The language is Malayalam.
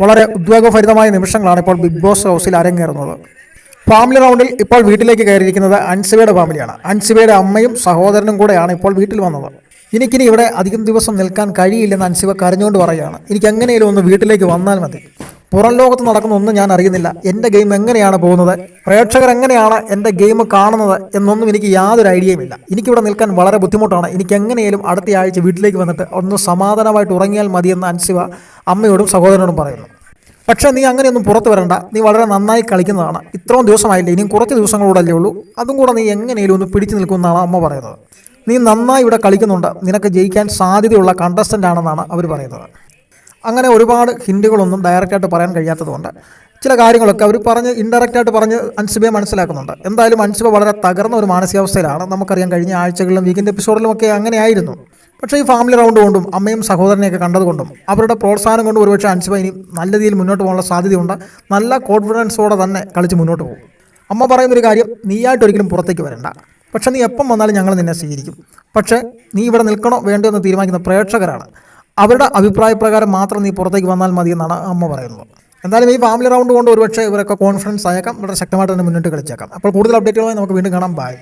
വളരെ ഉദ്വേഗഭരിതമായ നിമിഷങ്ങളാണ് ഇപ്പോൾ ബിഗ് ബോസ് ഹൗസിൽ അരങ്ങേറുന്നത്. ഫാമിലി റൗണ്ടിൽ ഇപ്പോൾ വീട്ടിലേക്ക് കയറിയിരിക്കുന്നത് അൻസിബയുടെ ഫാമിലിയാണ്. അൻസിബയുടെ അമ്മയും സഹോദരനും കൂടെയാണ് ഇപ്പോൾ വീട്ടിൽ വന്നത്. എനിക്കിനി ഇവിടെ അധികം ദിവസം നിൽക്കാൻ കഴിയില്ലെന്ന് അൻസിബ കരഞ്ഞുകൊണ്ട് പറയുകയാണ്. എനിക്ക് എങ്ങനെയും ഒന്ന് വീട്ടിലേക്ക് വന്നാൽ മതി. പുറം ലോകത്ത് നടക്കുന്ന ഒന്നും ഞാൻ അറിയുന്നില്ല. എന്റെ ഗെയിം എങ്ങനെയാണ് പോകുന്നത്? പ്രേക്ഷകർ എങ്ങനെയാണ് എന്റെ ഗെയിം കാണുന്നത് എന്നൊന്നും എനിക്ക് യാതൊരു ഐഡിയയും ഇല്ല. എനിക്കിവിടെ നിൽക്കാൻ വളരെ ബുദ്ധിമുട്ടാണ്. എനിക്ക് എങ്ങനെയും അടുത്ത ആഴ്ച വീട്ടിലേക്ക് വന്നിട്ട് ഒന്ന് സമാധാനമായിട്ട് ഉറങ്ങിയാൽ മതിയെന്ന് അൻസിവ അമ്മയോടും സഹോദരനോടും പറയുന്നു. പക്ഷേ നീ അങ്ങനെയൊന്നും പുറത്ത് വരണ്ട. നീ വളരെ നന്നായി കളിക്കുന്നതാണ്. ഇത്രയും ദിവസമായില്ലേ? ഇനിയും കുറച്ച് ദിവസങ്ങളൂടല്ലേ ഉള്ളൂ. അതും കൂടെ നീ എങ്ങനെയും ഒന്ന് പിടിച്ചു നിൽക്കുമെന്നാണ് അമ്മ പറയുന്നത്. നീ നന്നായി ഇവിടെ കളിക്കുന്നുണ്ട്. നിനക്ക് ജയിക്കാൻ സാധ്യതയുള്ള കണ്ടസ്റ്റന്റ് ആണെന്നാണ് അവർ പറയുന്നത്. അങ്ങനെ ഒരുപാട് ഹിൻഡുകളൊന്നും ഡയറക്റ്റായിട്ട് പറയാൻ കഴിയാത്തതുകൊണ്ട് ചില കാര്യങ്ങളൊക്കെ അവർ പറഞ്ഞ് ഇൻഡയറക്റ്റായിട്ട് പറഞ്ഞ് അൻസിബയെ മനസ്സിലാക്കുന്നുണ്ട്. എന്തായാലും അൻസിബ വളരെ തകർന്ന ഒരു മാനസികാവസ്ഥയിലാണ്. നമുക്കറിയാം കഴിഞ്ഞ ആഴ്ചകളിലും വീക്കിന്റെ എപ്പിസോഡിലും ഒക്കെ അങ്ങനെയായിരുന്നു. പക്ഷേ ഈ ഫാമിലി റൗണ്ട് കൊണ്ടും അമ്മയും സഹോദരനെയൊക്കെ കണ്ടതുകൊണ്ടും അവരുടെ പ്രോത്സാഹനം കൊണ്ടും ഒരുപക്ഷെ അൻസിബ ഇനി നല്ല രീതിയിൽ മുന്നോട്ട് പോകാനുള്ള സാധ്യതയുണ്ട്. നല്ല കോൺഫിഡൻസോടെ തന്നെ കളിച്ച് മുന്നോട്ട് പോകും. അമ്മ പറയുന്നൊരു കാര്യം നീയായിട്ട് ഒരിക്കലും പുറത്തേക്ക് വരണ്ട. പക്ഷേ നീ എപ്പം വന്നാലും ഞങ്ങൾ നിന്നെ സ്വീകരിക്കും. പക്ഷേ നീ ഇവിടെ നിൽക്കണോ വേണ്ടോ എന്ന് തീരുമാനിക്കുന്ന പ്രേക്ഷകരാണ്. അവരുടെ അഭിപ്രായ പ്രകാരം മാത്രം നീ പുറത്തേക്ക് വന്നാൽ മതി എന്നാണ് അമ്മ പറയുന്നത്. എന്തായാലും ഈ ഫാമിലി റൗണ്ട് കൊണ്ട് ഒരുപക്ഷെ ഇവരൊക്കെ കോൺഫിഡൻസ് ആയേക്കാം. വളരെ ശക്തമായിട്ട് തന്നെ മുന്നോട്ട് കളിച്ചേക്കാം. അപ്പോൾ കൂടുതൽ അപ്ഡേറ്റുകളായി നമുക്ക് വീണ്ടും കാണാം. ബൈ